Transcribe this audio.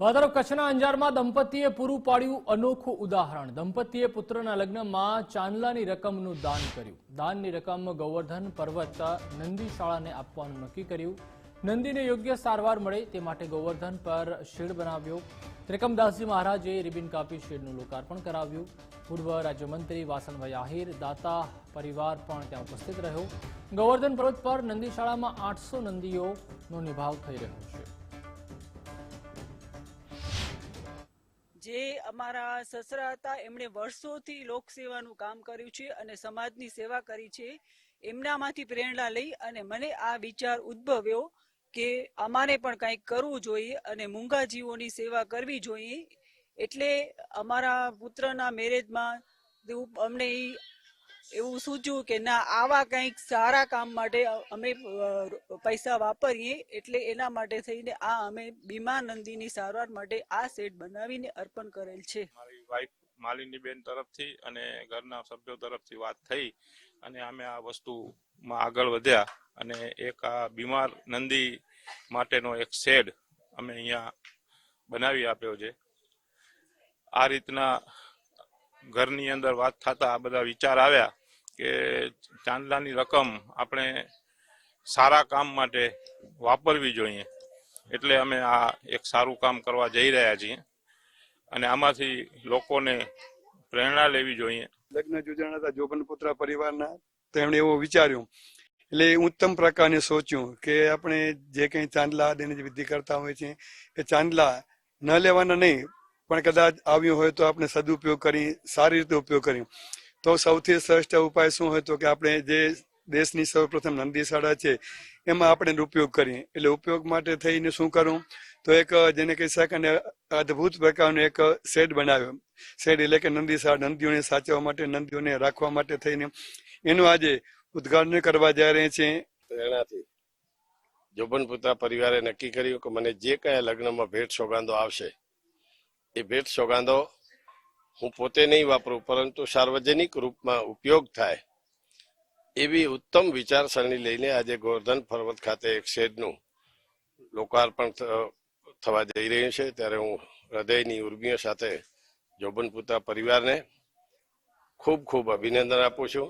તો તરફ કચ્છના અંજારમાં દંપતીએ પૂરું પાડ્યું અનોખું ઉદાહરણ. દંપતીએ પુત્રના લગ્નમાં ચાંદલાની રકમનું દાન કર્યું. દાનની રકમ ગોવર્ધન પર્વત નંદી શાળાને આપવાનું નક્કી કર્યું. નંદીને યોગ્ય સારવાર મળે તે માટે ગોવર્ધન પર શેડ બનાવ્યો. ત્રિકમદાસજી મહારાજે રિબિન કાપી શેડનું લોકાર્પણ કરાવ્યું. પૂર્વ રાજ્યમંત્રી વાસણભાઈ આહિર, દાતા પરિવાર પણ ત્યાં ઉપસ્થિત રહ્યો. ગોવર્ધન પર્વત પર નંદી શાળામાં આઠસો નંદીઓનો નિભાવ થઈ રહ્યો છે. જે અમારા સસરા હતા, એમણે વર્ષોથી લોકસેવાનું કામ કર્યું છે અને સમાજની સેવા કરી છે. એમનામાંથી પ્રેરણા લઈ અને મને આ વિચાર ઉદ્ભવ્યો કે અમારે પણ કંઈક કરવું જોઈએ અને મૂંગા જીવોની સેવા કરવી જોઈએ. એટલે અમારા પુત્રના મેરેજમાં અમને ઈ એવું સૂચ્યું કે ના, આવા કંઈક સારા કામ માટે અમે પૈસા વાપરીએ એટલે એના માટે થઈને આ અમે બીમા નંદીની સારવાર માટે આ સેટ બનાવીને અર્પણ કરેલ છે. મારી વાઈફ માલિનીબેન તરફથી અને ઘરના સભ્યો તરફથી વાત થઈ અને અમે આ વસ્તુમાં આગળ વધ્યા અને એક આ બીમાર નંદી માટેનો એક શેડ અમે અહીંયા બનાવી આપ્યો છે. આ રીતના ઘરની અંદર વાત થતા આ બધા વિચાર આવ્યા કે ચાંદલાની રકમ આપણે સારા કામ માટે વાપરવી જોઈએ. એટલે અમે આ એક સારું કામ કરવા જઈ રહ્યા છીએ. અને આમાંથી લોકોને પ્રેરણા લેવી જોઈએ. લગ્ન જોડાણા હતા જોબન પુત્ર પરિવારના, તેમણે એવું વિચાર્યું. એટલે ઉત્તમ પ્રકારને સોચ્યું કે આપણે જે કંઈ ચાંદલા દેની વિધિ કરતા હોય છે, એ ચાંદલા ન લેવાના નહીં, પણ કદાચ આવ્યું હોય તો આપણે સદુપયોગ કરી, સારી રીતે ઉપયોગ કરી. તો સૌથી શ્રેષ્ઠ ઉપાય શું હોય તો કે આપણે જે દેશની સૌપ્રથમ નંદી શાળા છે, એમાં આપણે ઉપયોગ કરીએ. એટલે ઉપયોગ માટે થઈને શું કરવું તો એક, જેને કહી શકાય ને અદ્ભુત પ્રકારનો એક શેડ બનાવ્યો. શેડ એટલે કે નંદીશાળ, નંદીઓને સાચવવા માટે, નંદીઓને રાખવા માટે થઈને. એનું આજે ઉદ્ઘાટન કરવા જઈ રહ્યા છે પ્રેરણાથી. જોબન પુત્રા પરિવારે નક્કી કર્યું કે મને જે કયા લગ્નમાં ભેટ સોગાંદો આવશે, એ ભેટ સોગાંદો હું પોતે નહીં વાપરું, પરંતુ સાર્વજનિક રૂપમાં ઉપયોગ થાય એવી ઉત્તમ વિચારસરણી લઈને આજે ગોવર્ધન પર્વત ખાતે એક શેડનું લોકાર્પણ થવા જઈ રહ્યું છે. ત્યારે હું હૃદયની ઉર્મીઓ સાથે જોબન પુત્રા પરિવારને ખૂબ ખૂબ અભિનંદન આપું છું.